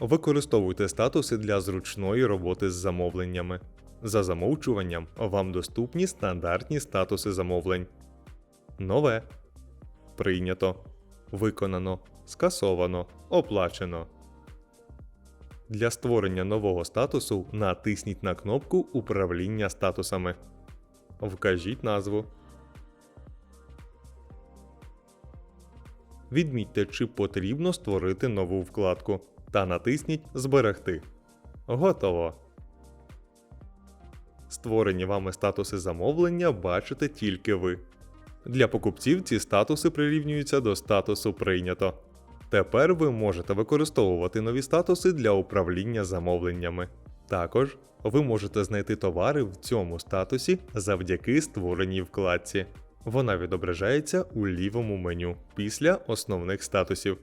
Використовуйте статуси для зручної роботи з замовленнями. За замовчуванням вам доступні стандартні статуси замовлень. Нове. Прийнято. Виконано. Скасовано. Оплачено. Для створення нового статусу натисніть на кнопку Управління статусами. Вкажіть назву. Відмітьте, чи потрібно створити нову вкладку та натисніть Зберегти. Готово. Створені вами статуси замовлення бачите тільки ви. Для покупців ці статуси прирівнюються до статусу Прийнято. Тепер ви можете використовувати нові статуси для управління замовленнями. Також ви можете знайти товари в цьому статусі завдяки створеній вкладці. Вона відображається у лівому меню після основних статусів.